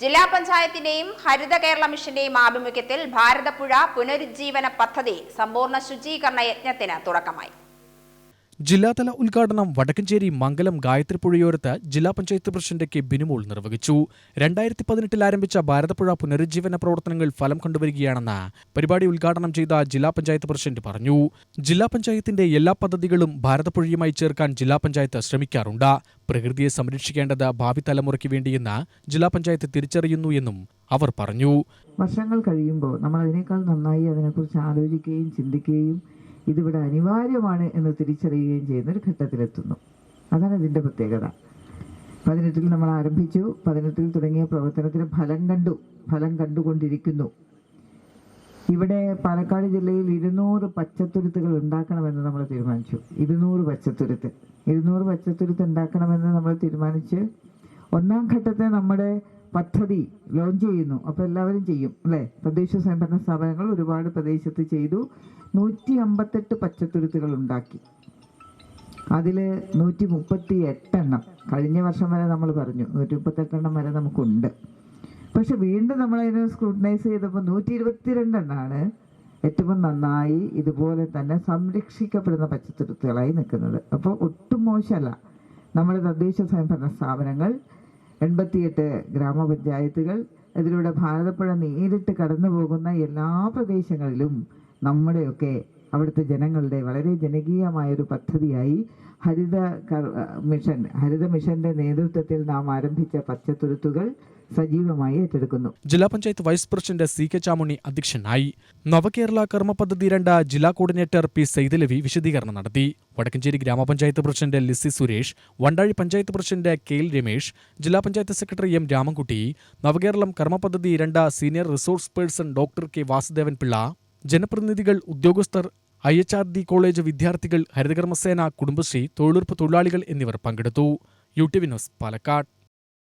ജില്ലാ പഞ്ചായത്തിന്റെയും ഹരിത കേരള മിഷന്റെയും ആഭിമുഖ്യത്തിൽ ഭാരതപ്പുഴ പുനരുജ്ജീവന പദ്ധതി സമ്പൂർണ ശുചീകരണ യജ്ഞത്തിന് തുടക്കമായി. ജില്ലാതല ഉദ്ഘാടനം വടക്കഞ്ചേരി മംഗലം ഗായത്രി പുഴയോരത്ത് ജില്ലാ പഞ്ചായത്ത് പ്രസിഡന്റ് കെ ബിനുമോൾ നിർവഹിച്ചു. രണ്ടായിരത്തി പതിനെട്ടിൽ ആരംഭിച്ച ഭാരതപ്പുഴ പുനരുജ്ജീവന പ്രവർത്തനങ്ങൾ ഫലം കണ്ടുവരികയാണെന്ന് പരിപാടി ഉദ്ഘാടനം ചെയ്ത ജില്ലാ പഞ്ചായത്ത് പ്രസിഡന്റ് പറഞ്ഞു. ജില്ലാ പഞ്ചായത്തിന്റെ എല്ലാ പദ്ധതികളും ഭാരതപ്പുഴയുമായി ചേർക്കാൻ ജില്ലാ പഞ്ചായത്ത് ശ്രമിക്കാറുണ്ട്. പ്രകൃതിയെ സംരക്ഷിക്കേണ്ടത് ഭാവി തലമുറയ്ക്ക് വേണ്ടിയെന്ന് ജില്ലാ പഞ്ചായത്ത് തിരിച്ചറിയുന്നു എന്നും അവർ പറഞ്ഞു. വർഷങ്ങൾ കഴിയുമ്പോൾ നമ്മൾ അതിനേക്കാൾ നന്നായി അതിനെക്കുറിച്ച് ആലോചിക്കുകയും ചിന്തിക്കുകയും ഇതിവിടെ അനിവാര്യമാണ് എന്ന് തിരിച്ചറിയുകയും ചെയ്യുന്ന ഒരു ഘട്ടത്തിലെത്തുന്നു. അതാണ് ഇതിന്റെ പ്രത്യേകത. പതിനെട്ടിൽ നമ്മൾ ആരംഭിച്ചു. പതിനെട്ടിൽ തുടങ്ങിയ പ്രവർത്തനത്തിന് ഫലം കണ്ടു. ഫലം കണ്ടുകൊണ്ടിരിക്കുന്നു. ഇവിടെ പാലക്കാട് ജില്ലയിൽ ഇരുന്നൂറ് പച്ചത്തുരുത്തുകൾ ഉണ്ടാക്കണമെന്ന് നമ്മൾ തീരുമാനിച്ചു. ഇരുന്നൂറ് പച്ചത്തുരുത്ത്. ഇരുന്നൂറ് പച്ചത്തുരുത്ത് ഉണ്ടാക്കണമെന്ന് നമ്മൾ തീരുമാനിച്ച് ഒന്നാം ഘട്ടത്തെ നമ്മുടെ പദ്ധതി ലോഞ്ച് ചെയ്യുന്നു. അപ്പോൾ എല്ലാവരും ചെയ്യും അല്ലേ? തദ്ദേശ സ്വയംഭരണ സ്ഥാപനങ്ങൾ ഒരുപാട് പ്രദേശത്ത് ചെയ്തു. നൂറ്റി അമ്പത്തെട്ട് പച്ചത്തുരുത്തുകൾ ഉണ്ടാക്കി. അതിൽ നൂറ്റി മുപ്പത്തി എട്ടെണ്ണം കഴിഞ്ഞ വർഷം വരെ നമ്മൾ പറഞ്ഞു നൂറ്റി മുപ്പത്തെട്ടെണ്ണം വരെ നമുക്കുണ്ട്. പക്ഷെ വീണ്ടും നമ്മളതിനെ സ്ക്രൂട്ടനൈസ് ചെയ്തപ്പോൾ നൂറ്റി ഇരുപത്തിരണ്ടെണ്ണാണ് ഏറ്റവും നന്നായി ഇതുപോലെ തന്നെ സംരക്ഷിക്കപ്പെടുന്ന പച്ചത്തുരുത്തുകളായി നിൽക്കുന്നത്. അപ്പോൾ ഒട്ടും മോശമല്ല. നമ്മുടെ തദ്ദേശ സ്വയംഭരണ സ്ഥാപനങ്ങൾ എൺപത്തിയെട്ട് ഗ്രാമപഞ്ചായത്തുകൾ ഇതിലൂടെ ഭാരതപ്പുഴ നേരിട്ട് കടന്നു പോകുന്ന എല്ലാ പ്രദേശങ്ങളിലും നമ്മുടെയൊക്കെ അവിടുത്തെ ജനങ്ങളുടെ വളരെ ജനകീയമായ ഒരു പദ്ധതിയായി ഹരിത മിഷൻ ഹരിത മിഷന്റെ നേതൃത്വത്തിൽ നാം ആരംഭിച്ച പച്ചത്തുരുത്തുകൾ സജീവമായി ഏറ്റെടുക്കുന്നു. ജില്ലാ panchayat vice president C K Chamunni അധ്യക്ഷനായി. നവകേരള കർമ്മ പദ്ധതി രണ്ട് ജില്ലാ കോർഡിനേറ്റർ പി സൈദലവി വിശദീകരണം നടത്തി. വടക്കഞ്ചേരി ഗ്രാമപഞ്ചായത്ത് president Lizy Suresh Vandazhi panchayat president K L Ramesh ജില്ലാ പഞ്ചായത്ത് സെക്രട്ടറി എം രാമൻകുട്ടി നവകേരളം കർമ്മ പദ്ധതി രണ്ട് senior resource person doctor K Vasudevan Pillai ജനപ്രതിനിധികൾ ഉദ്യോഗസ്ഥർ I H R D college വിദ്യാർത്ഥികൾ ഹരിതകർമ്മസേന കുടുംബശ്രീ തൊഴിലുറപ്പ് തൊഴിലാളികൾ എന്നിവർ പങ്കെടുത്തു. U T V news Palakkad.